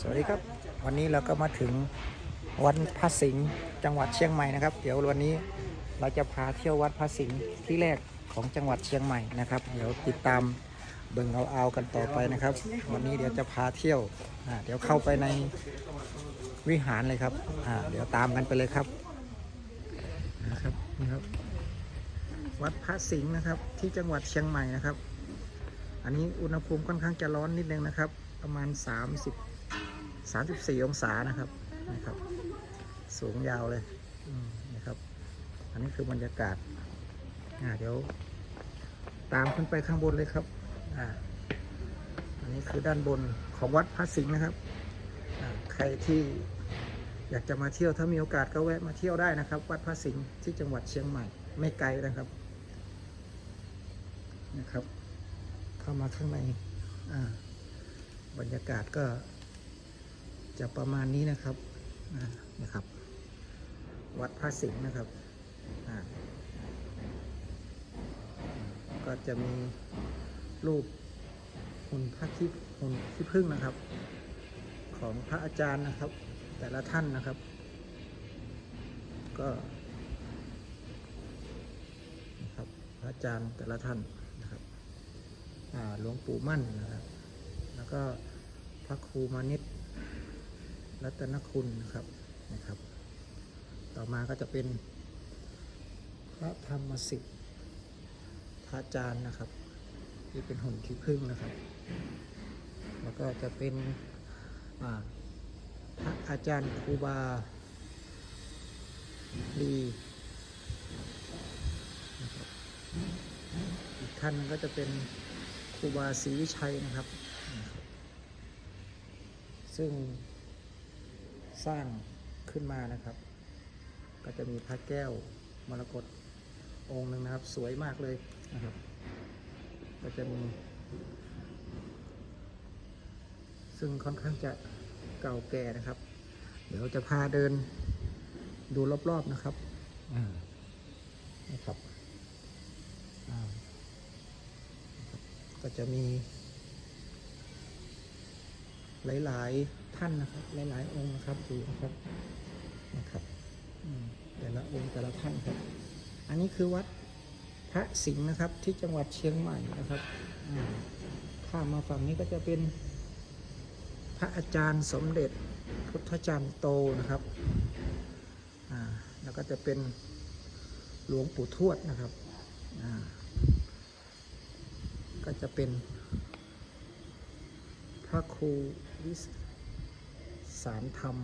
สวัสดีครับ วันนี้เราก็มาถึงวัดพระสิงห์จังหวัดเชียงใหม่นะครับ เดี๋ยววันนี้เราจะพาเที่ยววัดพระสิงห์ที่แรกของจังหวัดเชียงใหม่นะครับ เดี๋ยวติดตามเบิ่งเอาเอากันต่อไปนะครับ วันนี้เดี๋ยวจะพาเที่ยวเดี๋ยวเข้าไปในวิหารเลยครับเดี๋ยวตามกันไปเลยครับนะครับนี่ครับ วัดพระสิงห์นะครับที่จังหวัดเชียงใหม่นะครับ อันนี้อุณหภูมิค่อนข้างจะร้อนนิดนึงนะครับ ประมาณ 30 34 องศานะครับนะครับ สูงยาวเลยนะครับ อันนี้คือบรรยากาศอ่าเดี๋ยวตามขึ้นไปข้างบนเลยครับอ่าอันนี้คือด้านบนของวัดพระสิงห์นะครับอ่าใครที่อยากจะมาเที่ยวถ้ามีโอกาสก็แวะมาเที่ยวได้นะครับ วัดพระสิงห์ที่จังหวัดเชียงใหม่ ไม่ไกลนะครับนะครับ เข้ามาข้างในอ่าบรรยากาศก็ จะประมาณนี้นะครับนะครับ วัดพระสิงห์นะครับก็จะมีรูปหุ่นพระที่หุ่นที่พึ่งนะครับ ของพระอาจารย์นะครับ แต่ละท่านนะครับ ก็นะครับพระอาจารย์แต่ละท่านนะครับหลวงปู่มั่นนะครับ แล้วก็พระครูมานิต รัตนคุณนะครับนะครับ ต่อมาก็จะเป็นพระธรรมสิทธิ์พระอาจารย์นะครับ ที่เป็นหุ่นขี้ผึ้งนะครับ แล้วก็จะเป็นพระอาจารย์ครูบาลีอีกท่านก็จะเป็นครูบาศรีวิชัยนะครับ ซึ่ง สร้างขึ้นมานะครับ ก็จะมีพระแก้วมรกตองค์หนึ่งนะครับ สวยมากเลยนะครับ ก็จะมี ซึ่งค่อนข้างจะเก่าแก่นะครับ เดี๋ยวจะพาเดินดูรอบๆนะครับอ่านะครับอ่านะครับ ก็จะมี หลาย ๆ ท่านนะครับ หลาย ๆ องค์นะครับดูนะครับนะครับแต่ละองค์แต่ละท่านครับ อันนี้คือวัดพระสิงห์นะครับที่จังหวัดเชียงใหม่นะครับข้ามมาฝั่งนี้ก็จะเป็นพระอาจารย์สมเด็จพุทธจารย์โตนะครับแล้วก็จะเป็นหลวงปู่ทวดนะครับ ก็จะเป็น พระครูวิสารธรรม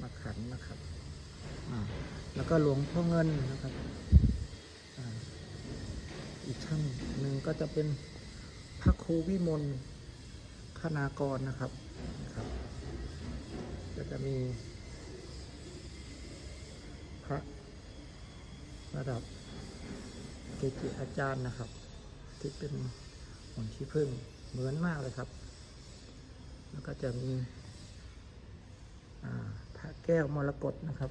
มาขันนะครับแล้วก็หลวงพ่อเงินนะครับออีกท่านหนึ่งก็จะเป็นพระครูวิมลคณากรนะครับครับ ก็จะมี พระระดับเกจิอาจารย์นะครับ ที่เป็นหุ่นที่พึ่งเหมือนมากเลยครับ แล้วก็จะมีพระแก้วมรกตนะครับ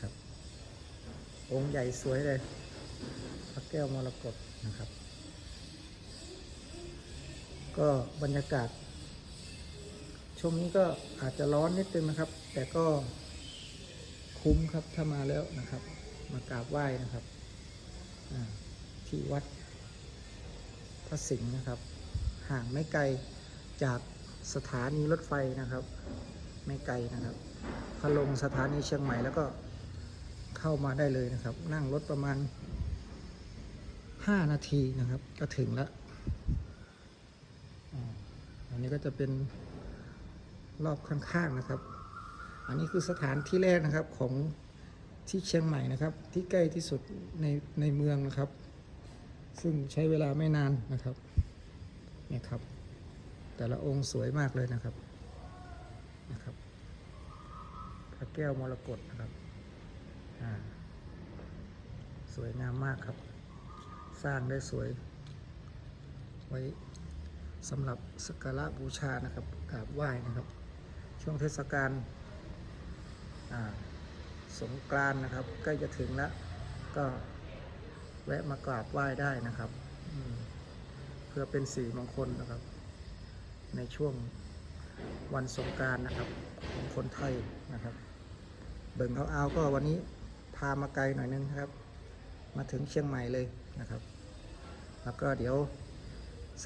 ครับ องค์ใหญ่สวยเลย พระแก้วมรกตนะครับ ก็บรรยากาศ ช่วงนี้ก็อาจจะร้อนนิดนึงนะครับ แต่ก็คุ้มครับถ้ามาแล้วนะครับ มากราบไหว้นะครับที่วัดพระสิงห์นะครับ ห่างไม่ไกลจาก สถานีรถไฟนะครับ ไม่ไกลนะครับถ้าลงสถานีเชียงใหม่แล้วก็เข้ามาได้เลยนะครับ นั่งรถประมาณ 5 นาทีนะครับ ก็ถึงแล้วอันนี้ก็จะเป็นรอบข้างๆนะครับ อันนี้คือสถานที่แรกนะครับของที่เชียงใหม่นะครับ ที่ใกล้ที่สุดในในเมืองนะครับ ซึ่งใช้เวลาไม่นานนะครับเนี่ยครับ แต่ละองค์สวยมากเลยนะครับนะครับพระแก้วมรกตนะครับอ่าสวยงามมากครับ สร้างได้สวย ไว้สำหรับสักการะบูชานะครับกราบไหว้นะครับ ช่วงเทศกาลสงกรานต์นะครับใกล้จะถึงแล้ว ก็แวะมากราบไหว้ได้นะครับ เพื่อเป็นสีมงคลนะครับ ในช่วงวันสงกรารนะครับของคนไทยนะครับ เบิ่งเอาเอาก็วันนี้พามาไกลหน่อยนึงนะครับ มาถึงเชียงใหม่เลยนะครับ แล้วก็เดี๋ยว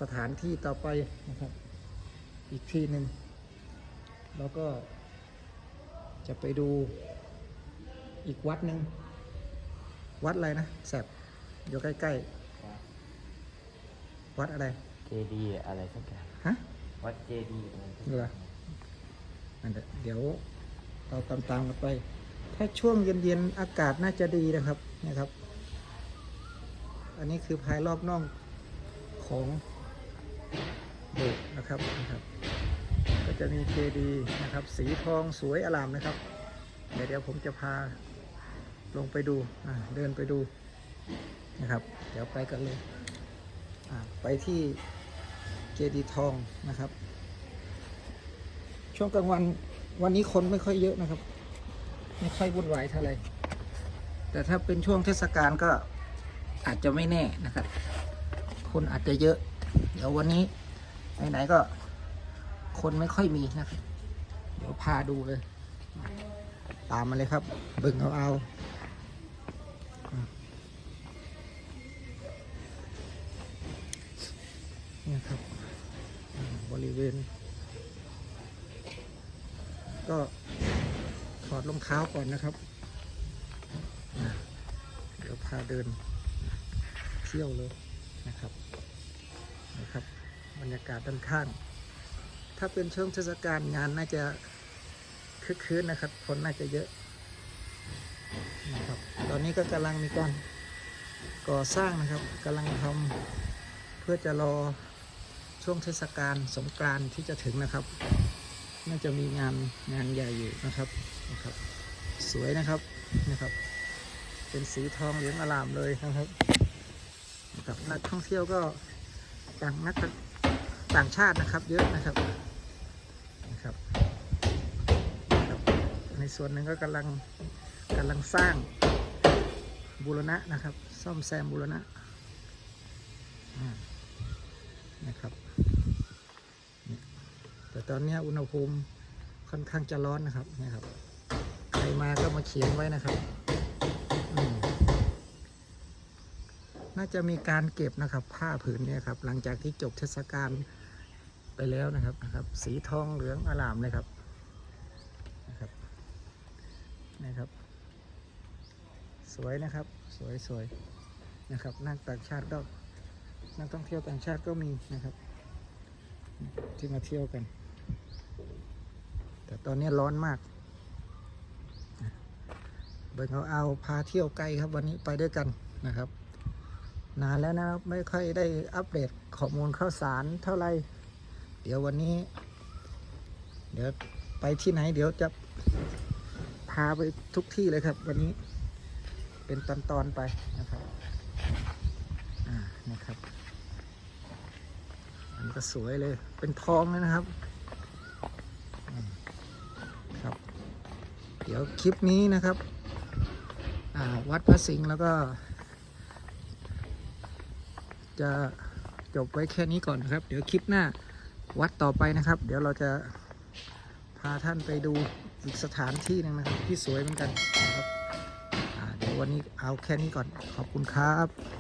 สถานที่ต่อไปนะครับ อีกที่หนึ่งแล้วก็จะไปดูอีกวัดหนึ่งวัดอะไรนะแสบอยู่ใกล้ๆ วัดอะไร เจดีอะไรสักอย่างฮะ วัดเจดีอะไรสักเหรออันเดี๋ยวเราตามๆกันไป ถ้าช่วงเย็นๆอากาศน่าจะดีนะครับนะครับ อันนี้คือภายรอบนอกของโบสถ์นะครับนะครับ ก็จะมีเจดีย์นะครับ สีทองสวยอลามนะครับ เดี๋ยวเดี๋ยวผมจะพาลงไปดูเดินไปดูนะครับ เดี๋ยวไปกันเลยไปที่ เจดีทองนะครับ ช่วงกลางวันวันนี้คนไม่ค่อยเยอะนะครับ ไม่ค่อยวุ่นวายเท่าไหร่แต่ถ้าเป็นช่วงเทศกาลก็อาจจะไม่แน่นะครับ คนอาจจะเยอะ เดี๋ยววันนี้ไหนๆก็คนไม่ค่อยมีนะครับ เดี๋ยวพาดูเลย ตามมาเลยครับบิ่งเอาเอาเนี่ยครับ บริเวณ ก็ถอดรองเท้าก่อนนะครับ เดี๋ยวพาเดินเที่ยวเลยนะครับนะครับ บรรยากาศด้านข้าง ถ้าเป็นช่วงเทศกาลงานน่าจะคึกคืนนะครับ คนน่าจะเยอะนะครับตอนนี้ก็กำลังมีการก่อสร้างนะครับกำลังทำเพื่อจะรอ ช่วงเทศกาลสงกรานต์ที่จะถึงนะครับ น่าจะมีงานงานใหญ่อยู่นะครับนะครับ สวยนะครับนะครับ เป็นสีทองเหลืองอลามเลยนะครับนะครับนักท่องเที่ยวก็ต่างนักต่างชาตินะครับ เยอะนะครับนะครับนะครับ ในส่วนหนึ่งก็กำลังกำลังสร้างบูรณะนะครับ ซ่อมแซมบูรณะอ่า นะครับ แต่ตอนนี้อุณหภูมิค่อนข้างจะร้อนนะครับนี่ครับ ใครมาก็มาเขียนไว้นะครับน่าจะมีการเก็บนะครับ ผ้าผืนนี้ครับ หลังจากที่จบเทศกาลไปแล้วนะครับนะครับ สีทองเหลืองอลามเลยครับนะครับนะครับ สวยนะครับ สวยสวยนะครับนักต่างชาติก็ นักท่องเที่ยวต่างชาติก็มีนะครับ ที่มาเที่ยวกัน แต่ตอนนี้ร้อนมากเบิ่งเอาเอาพาเที่ยวไกลครับวันนี้ไปด้วยกันนะครับ นานแล้วนะครับไม่ค่อยได้อัปเดตข้อมูลข่าวสารเท่าไหร่เดี๋ยววันนี้ เดี๋ยวไปที่ไหนเดี๋ยวจะพาไปทุกที่เลยครับ วันนี้เป็นตอนๆไปนะครับ อ่า นะครับันก็สวยเลย เป็นทองเลยนะครับ ครับ เดี๋ยวคลิปนี้นะครับวัดพระสิงห์แล้วก็ จะจบไว้แค่นี้ก่อนนะครับ เดี๋ยวคลิปหน้าวัดต่อไปนะครับ เดี๋ยวเราจะพาท่านไปดูอีกสถานที่หนึงนะครับ ที่สวยเหมือนกันนะครับเดี๋ยววันนี้เอาแค่นี้ก่อนขอบคุณครับ